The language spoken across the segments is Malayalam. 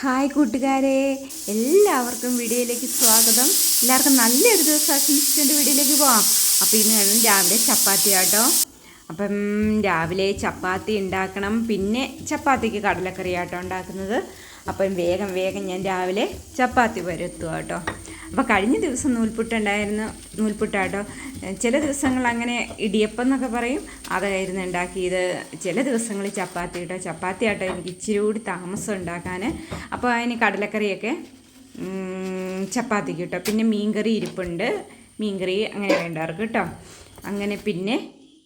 ഹായ് കൂട്ടുകാരെ എല്ലാവർക്കും വീഡിയോയിലേക്ക് സ്വാഗതം. എല്ലാവർക്കും നല്ലൊരു ദിവസം ആശംസിച്ചുകൊണ്ട് വീഡിയോയിലേക്ക് പോവാം. അപ്പോൾ ഇന്ന് വേണം രാവിലെ ചപ്പാത്തി ആട്ടോ. അപ്പം രാവിലെ ചപ്പാത്തി ഉണ്ടാക്കണം പിന്നെ ചപ്പാത്തിക്ക് കടലക്കറി ആട്ടോ ഉണ്ടാക്കുന്നത്. അപ്പം വേഗം വേഗം ഞാൻ രാവിലെ ചപ്പാത്തി വരുത്തുക കേട്ടോ അപ്പോൾ കഴിഞ്ഞ ദിവസം നൂൽപുട്ടുണ്ടായിരുന്നു നൂൽപുട്ടാട്ടോ. ചില ദിവസങ്ങൾ അങ്ങനെ ഇടിയപ്പം എന്നൊക്കെ പറയും. അതായിരുന്നു ഉണ്ടാക്കിയത്. ചില ദിവസങ്ങളിൽ ചപ്പാത്തി കേട്ടോ ചപ്പാത്തി ആട്ടോ എനിക്ക് ഇച്ചിരി കൂടി താമസം ഉണ്ടാക്കാൻ അപ്പോൾ അതിന് കടലക്കറിയൊക്കെ ചപ്പാത്തി ചപ്പാത്തിക്ക് കേട്ടോ പിന്നെ മീൻകറി ഇരിപ്പുണ്ട്. മീൻകറി അങ്ങനെ വേണ്ടവർക്ക് കേട്ടോ അങ്ങനെ പിന്നെ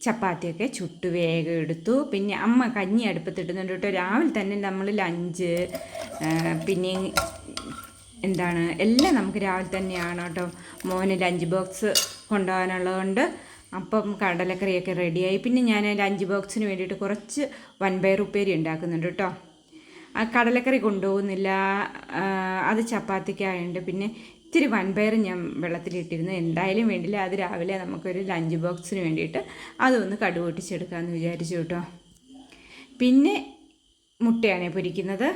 ചപ്പാത്തിയൊക്കെ ചുട്ട് വേഗം എടുത്തു. പിന്നെ അമ്മ കഞ്ഞി അടുപ്പത്തിടുന്നുണ്ട് കേട്ടോ രാവിലെ തന്നെ നമ്മൾ ലഞ്ച് പിന്നെ എന്താണ് എല്ലാം നമുക്ക് രാവിലെ തന്നെയാണ് കേട്ടോ. മോന് ലഞ്ച് ബോക്സ് കൊണ്ടുപോകാനുള്ളതുകൊണ്ട് അപ്പം കടലക്കറിയൊക്കെ റെഡിയായി പിന്നെ ഞാൻ ലഞ്ച് ബോക്സിന് വേണ്ടിയിട്ട് കുറച്ച് വൻപയർ ഉപ്പേരി ഉണ്ടാക്കുന്നുണ്ട് കേട്ടോ. ആ കടലക്കറി കൊണ്ടുപോകുന്നില്ല. അത് ചപ്പാത്തിക്കായുണ്ട്. പിന്നെ ഇത്തിരി വൻപയർ ഞാൻ വെള്ളത്തിലിട്ടിരുന്നു. എന്തായാലും വേണ്ടില്ല. അത് രാവിലെ നമുക്കൊരു ലഞ്ച് ബോക്സിന് വേണ്ടിയിട്ട് അതൊന്ന് കടുപൊട്ടിച്ചെടുക്കാമെന്ന് വിചാരിച്ചു കേട്ടോ. പിന്നെ മുട്ടയാണ് പൊരിക്കുന്നത്.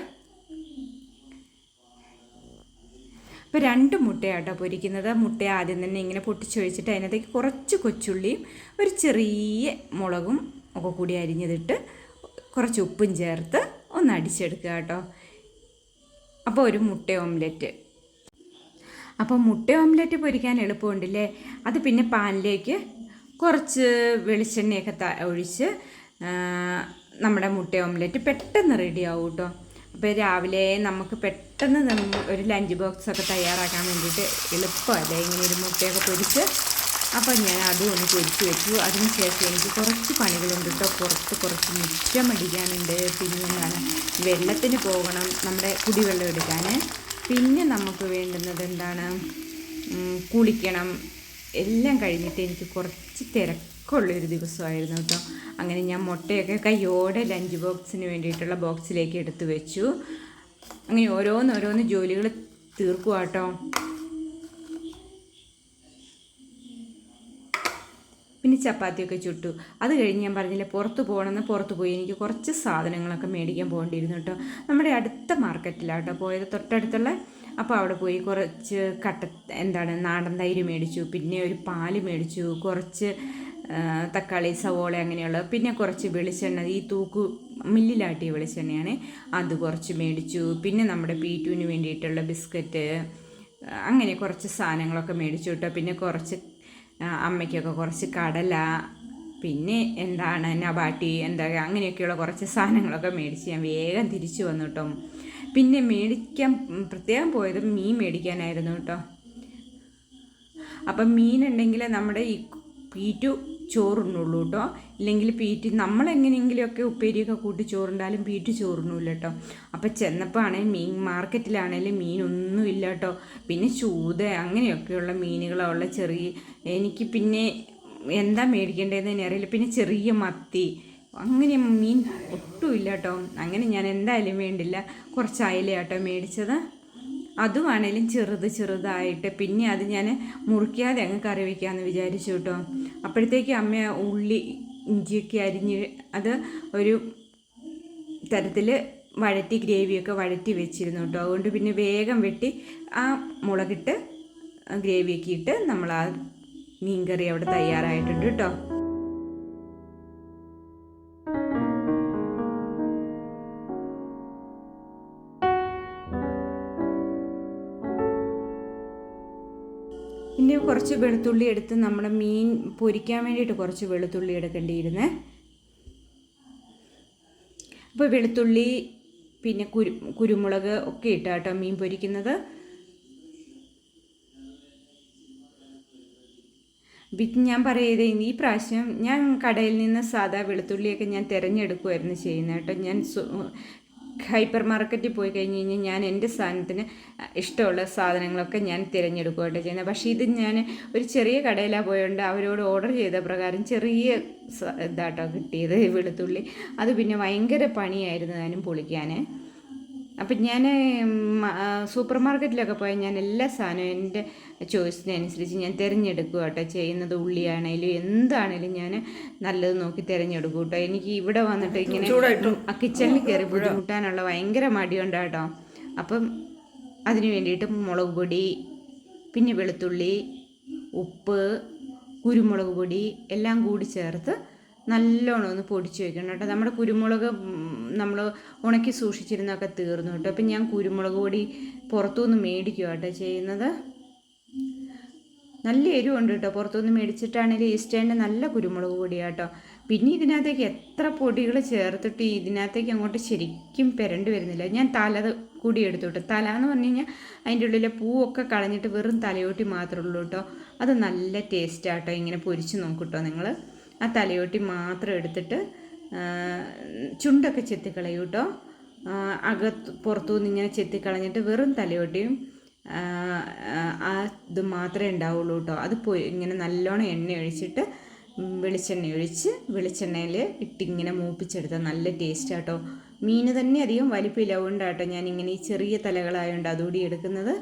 ഇപ്പോൾ രണ്ട് മുട്ടയാട്ടോ പൊരിക്കുന്നത്. മുട്ട ആദ്യം തന്നെ ഇങ്ങനെ പൊട്ടിച്ചൊഴിച്ചിട്ട് അതിനകത്തേക്ക് കുറച്ച് കൊച്ചുള്ളിയും ഒരു ചെറിയ മുളകും ഒക്കെ കൂടി അരിഞ്ഞതിട്ട് കുറച്ച് ഉപ്പും ചേർത്ത് ഒന്ന് അടിച്ചെടുക്കുക കേട്ടോ. അപ്പോൾ ഒരു മുട്ട ഓംലെറ്റ്. അപ്പോൾ മുട്ട ഓംലെറ്റ് പൊരിക്കാൻ എളുപ്പമുണ്ടല്ലേ? അത് പിന്നെ പാനിലേക്ക് കുറച്ച് വെളിച്ചെണ്ണയൊക്കെ ഒഴിച്ച് നമ്മുടെ മുട്ട ഓംലെറ്റ് പെട്ടെന്ന് റെഡിയാവും കേട്ടോ. അപ്പോൾ രാവിലെ നമുക്ക് പെട്ടെന്ന് ഒരു ലഞ്ച് ബോക്സ് ഒക്കെ തയ്യാറാക്കാൻ വേണ്ടിയിട്ട് എളുപ്പമല്ലേ? ഇങ്ങനെ ഒരു മുട്ടയൊക്കെ പൊരിച്ച് അപ്പോൾ ഞാൻ അതും ഒന്ന് പൊരിച്ച് വെച്ചു. അതിന് ശേഷം എനിക്ക് കുറച്ച് പണികളുണ്ട് കേട്ടോ പുറത്ത് കുറച്ച് മുറ്റം അടിക്കാനുണ്ട്. പിന്നെ എന്താണ്? വെള്ളത്തിന് പോകണം നമ്മുടെ കുടിവെള്ളം എടുക്കാൻ പിന്നെ നമുക്ക് വേണ്ടുന്നത് എന്താണ്? കുളിക്കണം. എല്ലാം കഴിഞ്ഞിട്ട് എനിക്ക് കുറച്ച് തിരക്കുള്ളൊരു ദിവസമായിരുന്നു കേട്ടോ. അങ്ങനെ ഞാൻ മുട്ടയൊക്കെ കയ്യോടെ ലഞ്ച് ബോക്സിന് വേണ്ടിയിട്ടുള്ള ബോക്സിലേക്ക് എടുത്തു വെച്ചു. അങ്ങനെ ഓരോന്നോരോന്ന് ഓരോന്ന് ജോലികൾ തീർക്കുക പിന്നെ ചപ്പാത്തിയൊക്കെ ചുട്ടു. അത് കഴിഞ്ഞ് ഞാൻ പറഞ്ഞില്ലേ പുറത്ത് പോകണമെന്ന് പുറത്ത് പോയി. എനിക്ക് കുറച്ച് സാധനങ്ങളൊക്കെ മേടിക്കാൻ പോകേണ്ടിയിരുന്നു കേട്ടോ. നമ്മുടെ അടുത്ത മാർക്കറ്റിലാണ് കേട്ടോ പോയത്. തൊട്ടടുത്തുള്ള അപ്പോൾ അവിടെ പോയി കുറച്ച് കട്ട എന്താണ് നാടൻ തൈര് മേടിച്ചു. പിന്നെ ഒരു പാൽ മേടിച്ചു. കുറച്ച് തക്കാളി സവോള അങ്ങനെയുള്ള പിന്നെ കുറച്ച് വെളിച്ചെണ്ണ. ഈ തൂക്ക് മില്ലിലാട്ടിയ വെളിച്ചെണ്ണയാണ്. അത് കുറച്ച് മേടിച്ചു. പിന്നെ നമ്മുടെ പി പീറ്റുവിന് വേണ്ടിയിട്ടുള്ള ബിസ്ക്കറ്റ് അങ്ങനെ കുറച്ച് സാധനങ്ങളൊക്കെ മേടിച്ചു കേട്ടോ. പിന്നെ കുറച്ച് അമ്മയ്ക്കൊക്കെ കുറച്ച് കടല പിന്നെ എന്താണ് നബാട്ടി എന്താ അങ്ങനെയൊക്കെയുള്ള കുറച്ച് സാധനങ്ങളൊക്കെ മേടിച്ച് ഞാൻ വേഗം തിരിച്ചു വന്നു കേട്ടോ. പിന്നെ മേടിക്കാൻ പ്രത്യേകം പോയത് മീൻ മേടിക്കാനായിരുന്നു കേട്ടോ. അപ്പം മീനുണ്ടെങ്കിൽ നമ്മുടെ ഈ പീറ്റു ചോറുണ്ണുള്ളൂ കേട്ടോ ഇല്ലെങ്കിൽ പീറ്റ് നമ്മളെങ്ങനെയെങ്കിലുമൊക്കെ ഉപ്പേരിയൊക്കെ കൂട്ടി ചോറുണ്ടാലും പീറ്റ് ചോറുണ്ണൂല്ല കേട്ടോ അപ്പം ചെന്നപ്പോൾ ആണെങ്കിൽ മീൻ മാർക്കറ്റിലാണെങ്കിലും മീനൊന്നും ഇല്ല കേട്ടോ പിന്നെ ചൂത അങ്ങനെയൊക്കെയുള്ള മീനുകളുള്ള ചെറിയ എനിക്ക് പിന്നെ എന്താ മേടിക്കേണ്ടതെന്ന് തന്നെ അറിയില്ല. പിന്നെ ചെറിയ മത്തി അങ്ങനെ മീൻ ഒട്ടുമില്ല കേട്ടോ അങ്ങനെ ഞാൻ എന്തായാലും വേണ്ടില്ല. കുറച്ച് അയലയാട്ടോ മേടിച്ചത്. അതുമാണേലും ചെറുത് ചെറുതായിട്ട് പിന്നെ അത് ഞാൻ മുറിക്കാതെ അങ്ങ് കറി വയ്ക്കാമെന്ന് വിചാരിച്ചു കേട്ടോ. അപ്പോഴത്തേക്ക് അമ്മ ഉള്ളി ഇഞ്ചിയൊക്കെ അരിഞ്ഞ് അത് ഒരു തരത്തിൽ വഴറ്റി ഗ്രേവിയൊക്കെ വഴറ്റി വെച്ചിരുന്നു കേട്ടോ. അതുകൊണ്ട് പിന്നെ വേഗം വെട്ടി ആ മുളകിട്ട് ഗ്രേവിയൊക്കെ ഇട്ട് നമ്മൾ ആ മീൻകറി അവിടെ തയ്യാറായിട്ടുണ്ട് കേട്ടോ. വെളുത്തുള്ളി എടുത്ത് നമ്മൾ മീൻ പൊരിക്കാൻ വേണ്ടിയിട്ട് കുറച്ച് വെളുത്തുള്ളി എടുക്കേണ്ടിയിരുന്നേ. അപ്പോൾ വെളുത്തുള്ളി പിന്നെ കുരു കുരുമുളക് ഒക്കെ ഇട്ടാട്ടോ മീൻ പൊരിക്കുന്നത്. ഞാൻ പറയത് ഈ പ്രാവശ്യം ഞാൻ കടയിൽ നിന്ന് സാധാ വെളുത്തുള്ളിയൊക്കെ ഞാൻ തിരഞ്ഞെടുക്കുമായിരുന്നു ചെയ്യുന്നത് കേട്ടോ. ഞാൻ ഹൈപ്പർ മാർക്കറ്റിൽ പോയി കഴിഞ്ഞ് കഴിഞ്ഞാൽ ഞാൻ എന്റെ സാധനത്തിന് ഇഷ്ടമുള്ള സാധനങ്ങളൊക്കെ ഞാൻ തിരഞ്ഞെടുക്കുകയാണ് ചെയ്യുന്നത്. പക്ഷേ ഇത് ഞാൻ ഒരു ചെറിയ കടയിലാണ് പോയതുകൊണ്ട് അവരോട് ഓർഡർ ചെയ്ത പ്രകാരം ചെറിയ ഇതാട്ടോ കിട്ടിയത് വെളുത്തുള്ളി. അത് പിന്നെ ഭയങ്കര പണിയായിരുന്നു ഞാനും പൊളിക്കാൻ അപ്പം ഞാൻ സൂപ്പർ മാർക്കറ്റിലൊക്കെ പോയാൽ ഞാൻ എല്ലാ സാധനവും എന്റെ ചോയ്സിനനുസരിച്ച് ഞാൻ തിരഞ്ഞെടുക്കുക കേട്ടോ. ചെയ്യുന്നത് ഉള്ളിയാണേലും എന്താണേലും ഞാൻ നല്ലത് നോക്കി തിരഞ്ഞെടുക്കും കേട്ടോ. എനിക്ക് ഇവിടെ വന്നിട്ട് ഇങ്ങനെ ആ കിച്ചണിൽ കയറി ബുദ്ധിമുട്ടാനുള്ള ഭയങ്കര മടിയുണ്ട് കേട്ടോ. അപ്പം അതിന് വേണ്ടിയിട്ട് മുളക് പൊടി പിന്നെ വെളുത്തുള്ളി ഉപ്പ് കുരുമുളക് പൊടി എല്ലാം കൂടി ചേർത്ത് നല്ലോണം ഒന്ന് പൊടിച്ച് വെക്കണം കേട്ടോ. നമ്മുടെ കുരുമുളക് നമ്മൾ ഉണക്കി സൂക്ഷിച്ചിരുന്നൊക്കെ തീർന്നു കേട്ടോ. അപ്പം ഞാൻ കുരുമുളക് പൊടി പുറത്തുനിന്ന് മേടിക്കുക കേട്ടോ ചെയ്യുന്നത്. നല്ല എരിവുണ്ട് കേട്ടോ. പുറത്തുനിന്ന് മേടിച്ചിട്ടാണെങ്കിൽ ഈസ്റ്റേന്റെ നല്ല കുരുമുളക് പൊടിയാട്ടോ പിന്നെ ഇതിനകത്തേക്ക് എത്ര പൊടികൾ ചേർത്തിട്ട് ഇതിനകത്തേക്ക് അങ്ങോട്ട് ശരിക്കും പെരണ്ടി വരുന്നില്ല. ഞാൻ തല കൂടി എടുത്തു കേട്ടോ. തല എന്ന് പറഞ്ഞു കഴിഞ്ഞാൽ അതിന്റെ ഉള്ളിലെ പൂവൊക്കെ കളഞ്ഞിട്ട് വെറും തലയോട്ടി മാത്രമേ ഉള്ളൂ കേട്ടോ. അത് നല്ല ടേസ്റ്റാട്ടോ ഇങ്ങനെ പൊരിച്ച് നോക്കൂട്ടോ നിങ്ങൾ ആ തലയോട്ടി മാത്രം എടുത്തിട്ട് ചുണ്ടൊക്കെ ചെത്തിക്കളയും കേട്ടോ അകത്ത് പുറത്തുനിന്ന് ഇങ്ങനെ ചെത്തിക്കളഞ്ഞിട്ട് വെറും തലയോട്ടിയും ഇത് മാത്രമേ ഉണ്ടാവുള്ളൂ കേട്ടോ അത് പോയി ഇങ്ങനെ നല്ലോണം എണ്ണ ഒഴിച്ചിട്ട് വെളിച്ചെണ്ണ ഒഴിച്ച് വെളിച്ചെണ്ണയിൽ ഇട്ടിങ്ങനെ മൂപ്പിച്ചെടുത്താൽ നല്ല ടേസ്റ്റ് ആട്ടോ മീൻ തന്നെ അധികം വലിപ്പമില്ല അതുകൊണ്ടാട്ടോ ഞാനിങ്ങനെ ഈ ചെറിയ തലകളായതുകൊണ്ട് അതുകൂടി എടുക്കുന്നത്.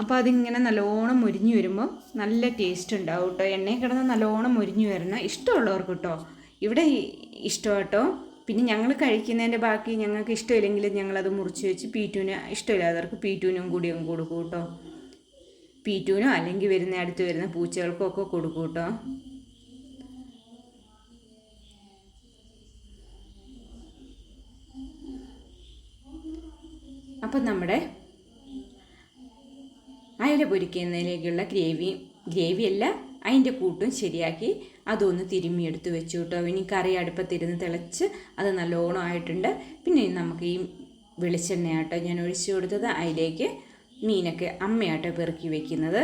അപ്പോൾ അതിങ്ങനെ നല്ലോണം മുരിഞ്ഞു വരുമ്പോൾ നല്ല ടേസ്റ്റ് ഉണ്ടാവും കേട്ടോ എണ്ണയിൽ കിടന്ന് നല്ലോണം മുരിഞ്ഞു വരണം. ഇഷ്ടമുള്ളവർക്ക് കേട്ടോ ഇവിടെ ഇഷ്ടം കേട്ടോ പിന്നെ ഞങ്ങൾ കഴിക്കുന്നതിന്റെ ബാക്കി ഞങ്ങൾക്ക് ഇഷ്ടമില്ലെങ്കിൽ ഞങ്ങളത് മുറിച്ച് വെച്ച് പീറ്റൂന് ഇഷ്ടമില്ലാത്തവർക്ക് പീറ്റൂനും കൂടി അങ്ങ് കൊടുക്കും കേട്ടോ. പീറ്റൂനോ അല്ലെങ്കിൽ വരുന്ന അടുത്ത് വരുന്ന പൂച്ചകൾക്കും ഒക്കെ കൊടുക്കും കേട്ടോ. അപ്പം നമ്മുടെ അയല പൊരിക്കുന്നതിലേക്കുള്ള ഗ്രേവി ഗ്രേവിയല്ല അതിന്റെ കൂട്ടും ശരിയാക്കി അതൊന്ന് തിരുമ്മിയെടുത്ത് വെച്ചു കേട്ടോ. ഇനി കറി അടുപ്പത്തിരുന്ന് തിളച്ച് അത് നല്ലോണം ആയിട്ടുണ്ട്. പിന്നെ നമുക്ക് ഈ വെളിച്ചെണ്ണയാട്ടോ ഞാൻ ഒഴിച്ചു കൊടുത്തത്. അതിലേക്ക് മീനൊക്കെ അമ്മയാട്ടോ പെറുക്കി വെക്കുന്നത്.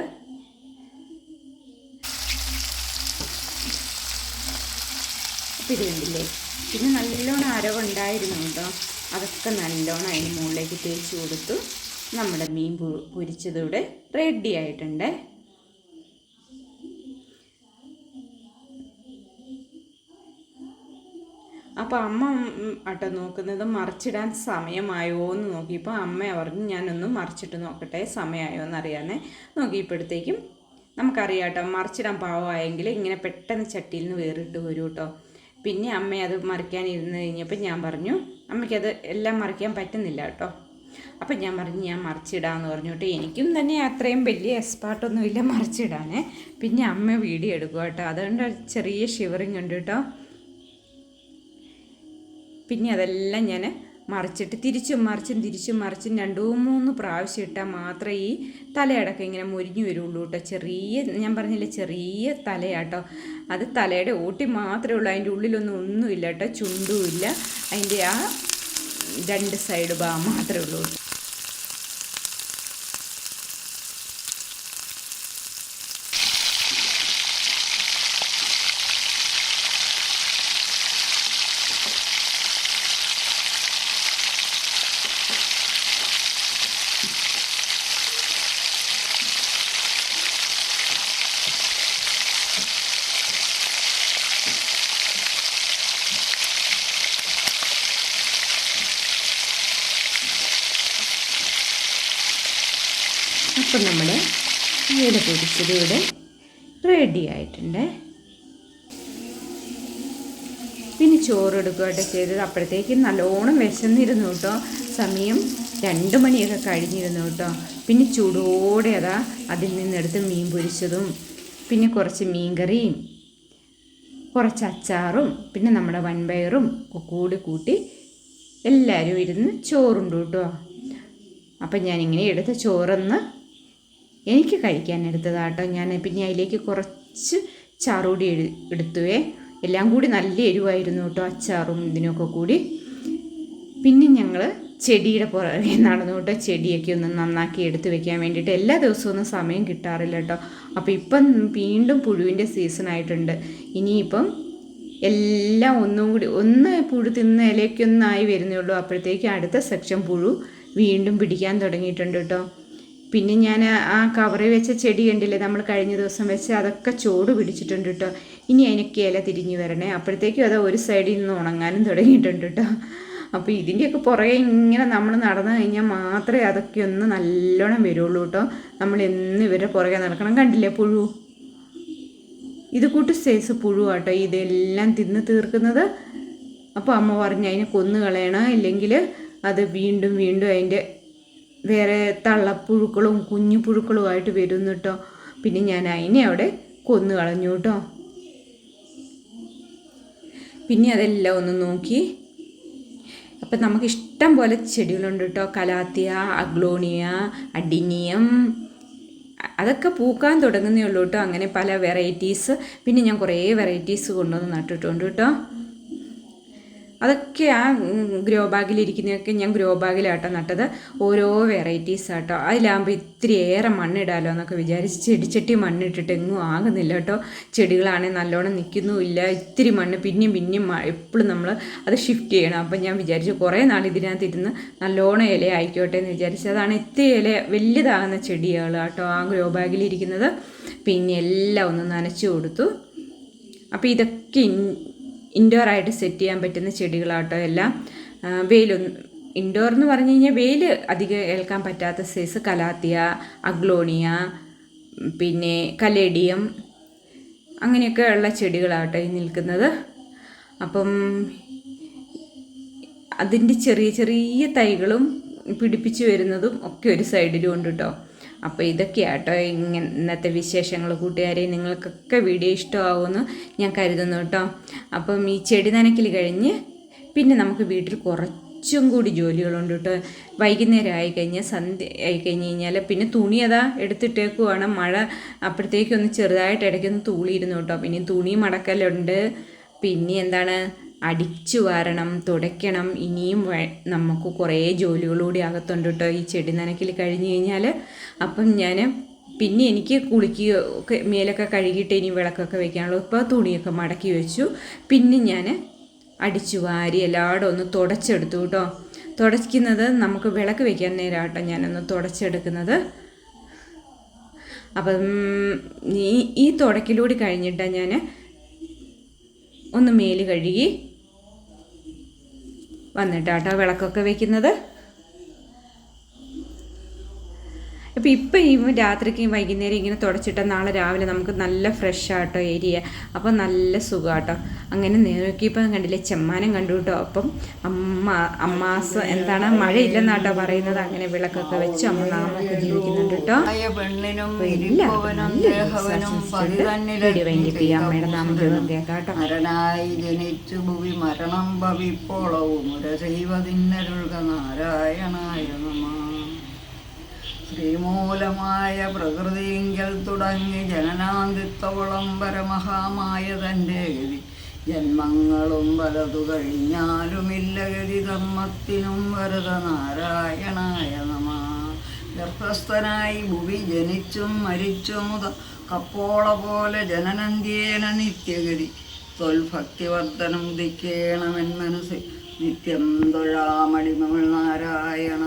അപ്പോൾ പിന്നെ നല്ലോണം അരവുണ്ടായിരുന്നു കേട്ടോ. അതൊക്കെ നല്ലോണം അതിന് മുകളിലേക്ക് തേച്ച് കൊടുത്തു. നമ്മുടെ മീൻ പൊരിച്ചതിവിടെ റെഡി ആയിട്ടുണ്ട്. അപ്പോൾ അമ്മ ആട്ടോ നോക്കുന്നത് മറിച്ചിടാൻ സമയമായോ എന്ന് നോക്കിയപ്പോൾ അമ്മ പറഞ്ഞു ഞാനൊന്ന് മറിച്ചിട്ട് നോക്കട്ടെ സമയമായോ എന്നറിയാനേ. നോക്കിയപ്പോഴത്തേക്കും നമുക്കറിയാം കേട്ടോ മറിച്ചിടാൻ പാവമായെങ്കിൽ ഇങ്ങനെ പെട്ടെന്ന് ചട്ടിയിൽ നിന്ന് വേറിട്ട് വരും കേട്ടോ പിന്നെ അമ്മ അത് മറിക്കാൻ ഇരുന്ന് കഴിഞ്ഞപ്പോൾ ഞാൻ പറഞ്ഞു അമ്മയ്ക്കത് എല്ലാം മറിക്കാൻ പറ്റുന്നില്ല കേട്ടോ അപ്പം ഞാൻ പറഞ്ഞു ഞാൻ മറിച്ചിടാമെന്ന് പറഞ്ഞു കേട്ടോ എനിക്കും തന്നെ അത്രയും വലിയ എക്സ്പാർട്ടൊന്നുമില്ല മറിച്ചിടാനേ. പിന്നെ അമ്മ വീഡിയോ എടുക്കുക കേട്ടോ അതുകൊണ്ട് ചെറിയ ഷിവറിങ് ഉണ്ട് കേട്ടോ പിന്നെ അതെല്ലാം ഞാൻ മറിച്ചിട്ട് തിരിച്ചും മറിച്ചും തിരിച്ചും മറിച്ചും രണ്ടു മൂന്ന് പ്രാവശ്യം ഇട്ടാൽ മാത്രമേ ഈ തലയടക്കം ഇങ്ങനെ മുരിഞ്ഞു വരുള്ളൂ കേട്ടോ. ചെറിയ ഞാൻ പറഞ്ഞില്ലേ ചെറിയ തലയാട്ടോ. അത് തലയുടെ ഓട്ടി മാത്രമേ ഉള്ളൂ. അതിന്റെ ഉള്ളിലൊന്നും ഒന്നുമില്ല കേട്ടോ. ചുണ്ടുമില്ല അതിന്റെ ആ രണ്ട് സൈഡ് ഭാഗം മാത്രമേ ഉള്ളൂ. അപ്പം നമ്മുടെ ഇല പൊരിച്ചത് ഇവിടെ റെഡി ആയിട്ടുണ്ട്. പിന്നെ ചോറ് എടുക്കുകയൊക്കെ ചെയ്തത് അപ്പോഴത്തേക്കും നല്ലോണം വിശന്നിരുന്നു കേട്ടോ. സമയം രണ്ട് മണിയൊക്കെ കഴിഞ്ഞിരുന്നു കേട്ടോ. പിന്നെ ചൂടോടെ അതാ അതിൽ നിന്നെടുത്ത് മീൻ പൊരിച്ചതും പിന്നെ കുറച്ച് മീൻകറിയും കുറച്ച് അച്ചാറും പിന്നെ നമ്മുടെ വൻപയറും കൂടി കൂട്ടി എല്ലാവരും ഇരുന്ന് ചോറുണ്ട് കേട്ടോ. അപ്പം ഞാനിങ്ങനെ എടുത്ത് ചോറൊന്ന് എനിക്ക് കഴിക്കാൻ എടുത്തതാട്ടോ. ഞാൻ പിന്നെ അതിലേക്ക് കുറച്ച് ചാറുകൂടി എടുത്തുവേ. എല്ലാം കൂടി നല്ല എരിവായിരുന്നു കേട്ടോ അച്ചാറും ഇതിനൊക്കെ കൂടി. പിന്നെ ഞങ്ങൾ ചെടിയുടെ പുറകെ നടന്നു കേട്ടോ. ചെടിയൊക്കെ ഒന്ന് നന്നാക്കി എടുത്തു വെക്കാൻ വേണ്ടിയിട്ട് എല്ലാ ദിവസവും ഒന്നും സമയം കിട്ടാറില്ല കേട്ടോ. അപ്പോൾ ഇപ്പം വീണ്ടും പുഴുവിന്റെ സീസൺ ആയിട്ടുണ്ട്. ഇനിയിപ്പം എല്ലാം ഒന്നും കൂടി ഒന്ന് പുഴു തിന്ന ഇലയ്ക്കൊന്നായി വരുന്നേ ഉള്ളൂ. അപ്പോഴത്തേക്കും അടുത്ത സെക്ഷൻ പുഴു വീണ്ടും പിടിക്കാൻ തുടങ്ങിയിട്ടുണ്ട് കേട്ടോ. പിന്നെ ഞാൻ ആ കവറിൽ വെച്ച ചെടി കണ്ടില്ലേ? നമ്മൾ കഴിഞ്ഞ ദിവസം വെച്ച് അതൊക്കെ ചോട് പിടിച്ചിട്ടുണ്ട് കേട്ടോ ഇനി അതിനൊക്കെ ഇല തിരിഞ്ഞു വരണേ. അപ്പോഴത്തേക്കും അത് ഒരു സൈഡിൽ നിന്ന് ഉണങ്ങാനും തുടങ്ങിയിട്ടുണ്ട് കേട്ടോ അപ്പോൾ ഇതിന്റെയൊക്കെ പുറകെ ഇങ്ങനെ നമ്മൾ നടന്നു കഴിഞ്ഞാൽ മാത്രമേ അതൊക്കെ ഒന്ന് നല്ലോണം വരുള്ളൂ കേട്ടോ നമ്മൾ എന്ന് ഇവരെ പുറകെ നടക്കണം. കണ്ടില്ലേ പുഴു? ഇത് കൂട്ട് സൈസ് പുഴു കേട്ടോ ഇതെല്ലാം തിന്ന് തീർക്കുന്നത്. അപ്പോൾ അമ്മ പറഞ്ഞു അതിനെ കൊന്നു കളയണം ഇല്ലെങ്കിൽ അത് വീണ്ടും വീണ്ടും അതിന്റെ വേറെ തള്ളപ്പുഴുക്കളും കുഞ്ഞു പുഴുക്കളുമായിട്ട് വരുന്നു കേട്ടോ പിന്നെ ഞാൻ അതിനെ അവിടെ കൊന്നു കളഞ്ഞു കേട്ടോ പിന്നെ അതെല്ലാം ഒന്ന് നോക്കി. അപ്പം നമുക്ക് ഇഷ്ടം പോലെ ചെടികളുണ്ട് കേട്ടോ കലാത്തിയ അഗ്ലോണിയ അഡിനിയം അതൊക്കെ പൂക്കാൻ തുടങ്ങുന്നേ ഉള്ളൂ കേട്ടോ അങ്ങനെ പല വെറൈറ്റീസ് പിന്നെ ഞാൻ കുറേ വെറൈറ്റീസ് കൊണ്ടുവന്ന് നട്ടിട്ടുണ്ട് കേട്ടോ അതൊക്കെ ആ ഗ്രോ ബാഗിലിരിക്കുന്നതൊക്കെ ഞാൻ ഗ്രോ ബാഗിലാട്ടോ നട്ടത്. ഓരോ വെറൈറ്റീസ് ആട്ടോ. അതിലാകുമ്പോൾ ഇത്തിരി ഏറെ മണ്ണിടാലോ എന്നൊക്കെ വിചാരിച്ച് ചെടിച്ചട്ടി മണ്ണിട്ടിട്ട് എങ്ങും ആകുന്നില്ല കേട്ടോ. ചെടികളാണെങ്കിൽ നല്ലോണം നിൽക്കുന്നുമില്ല. ഇത്തിരി മണ്ണ് പിന്നെയും പിന്നെയും എപ്പോഴും നമ്മൾ അത് ഷിഫ്റ്റ് ചെയ്യണം. അപ്പം ഞാൻ വിചാരിച്ചു കുറേ നാൾ ഇതിനകത്ത് ഇരുന്ന് നല്ലോണം ഇല ആയിക്കോട്ടെ എന്ന് വിചാരിച്ചു അതാണ് ഇത്തിരി ഇല വലുതാകുന്ന ചെടികൾ കേട്ടോ ആ ഗ്രോ ബാഗിലിരിക്കുന്നത്. പിന്നെ എല്ലാം ഒന്ന് നനച്ചു കൊടുത്തു. അപ്പോൾ ഇതൊക്കെ ഇൻഡോർ ആയിട്ട് സെറ്റ് ചെയ്യാൻ പറ്റുന്ന ചെടികളാട്ടോ എല്ലാം. വെയിലൊന്നും ഇൻഡോർ എന്ന് പറഞ്ഞു കഴിഞ്ഞാൽ വെയിൽ അധികം ഏൽക്കാൻ പറ്റാത്ത സൈസ് കലാത്തിയ അഗ്ലോണിയ പിന്നെ കലേഡിയം അങ്ങനെയൊക്കെ ഉള്ള ചെടികളാട്ടോ ഈ നിൽക്കുന്നത്. അപ്പം അതിന്റെ ചെറിയ ചെറിയ തൈകളും പിടിപ്പിച്ച് വരുന്നതും ഒക്കെ ഒരു സൈഡിലും ഉണ്ട് കേട്ടോ അപ്പോൾ ഇതൊക്കെയാട്ടോ ഇന്നത്തെ വിശേഷങ്ങൾ കൂട്ടുകാരെ നിങ്ങൾക്കൊക്കെ വീഡിയോ ഇഷ്ടമാവുമെന്ന് ഞാൻ കരുതുന്നു കേട്ടോ അപ്പം ഈ ചെടി നനയ്ക്കൽ കഴിഞ്ഞ് പിന്നെ നമുക്ക് വീട്ടിൽ കുറച്ചും കൂടി ജോലികളുണ്ട് കേട്ടോ വൈകുന്നേരം ആയി കഴിഞ്ഞാൽ സന്ധ്യ ആയി കഴിഞ്ഞ് കഴിഞ്ഞാൽ പിന്നെ തുണി അതാ എടുത്തിട്ടേക്കുവാണ്. മഴ അപ്പോഴത്തേക്കൊന്ന് ചെറുതായിട്ട് ഇടയ്ക്കൊന്ന് തൂളിയിരുന്നു കേട്ടോ പിന്നെ തുണി മടക്കലുണ്ട് പിന്നെ എന്താണ് അടിച്ചു വാരണം തുടയ്ക്കണം. ഇനിയും നമുക്ക് കുറേ ജോലികളൂടി അകത്തുണ്ട് കേട്ടോ. ഈ ചെടി നനയ്ക്കൽ കഴിഞ്ഞ് കഴിഞ്ഞാൽ അപ്പം ഞാൻ പിന്നെ എനിക്ക് കുളിക്കുകയൊക്കെ മേലൊക്കെ കഴുകിയിട്ട് ഇനി വിളക്കൊക്കെ വെക്കാനുള്ളൂ ഇപ്പോൾ തുണിയൊക്കെ മടക്കി വെച്ചു. പിന്നെ ഞാൻ അടിച്ചു വാരി എല്ലായിടും ഒന്ന് തുടച്ചെടുത്തു കേട്ടോ. തുടയ്ക്കുന്നത് നമുക്ക് വിളക്ക് വെക്കാൻ കേട്ടോ ഞാനൊന്ന് തുടച്ചെടുക്കുന്നത്. അപ്പം ഈ ഈ തുടക്കിലൂടെ കഴിഞ്ഞിട്ടാണ് ഞാൻ ഒന്ന് മേൽ കഴുകി വന്നിട്ടാട്ടോ വിളക്കൊക്കെ വെക്കുന്നത്. അപ്പോൾ ഇപ്പം ഈ രാത്രിക്ക് വൈകുന്നേരം ഇങ്ങനെ തുടച്ചിട്ട് നാളെ രാവിലെ നമുക്ക് നല്ല ഫ്രഷ് ആട്ടോ ഏരിയ. അപ്പം നല്ല സുഖമാട്ടോ അങ്ങനെ നോക്കിയപ്പോൾ കണ്ടില്ലേ ചെമ്മാനം കണ്ടു കേട്ടോ അപ്പം അമ്മ അമ്മാസ് എന്താണ് മഴയില്ലെന്നാട്ടോ പറയുന്നത്. അങ്ങനെ വിളക്കൊക്കെ വെച്ച് അമ്മ നാമൊക്കെ ജീവിക്കുന്നുണ്ട് കേട്ടോ അപ്പോൾ അമ്മയുടെ നാമം കേൾക്കാം കേട്ടോ മരനായി ജനിച്ചു ഭുവി മരണം ഭവിപ്പോളവും നാരായണായ നമ. ശ്രീമൂലമായ പ്രകൃതിയിങ്കൽ തുടങ്ങി ജനനാന്തിത്തവളം പരമഹാമായ തന്റെ ഗതി. ജന്മങ്ങളും വലതു കഴിഞ്ഞാലുമില്ല ഗതി ധർമ്മത്തിനും വരത നാരായണായ നമ. ഗർഭസ്ഥനായി ഭുവി ജനിച്ചും മരിച്ചും കപ്പോള പോലെ ജനനന്ത്യേന നിത്യഗതി. തൊൽഭക്തിവർദ്ധനം ദിക്കേണമെൻ മനസ്സിൽ നിത്യം നാരായണായ നാരായണ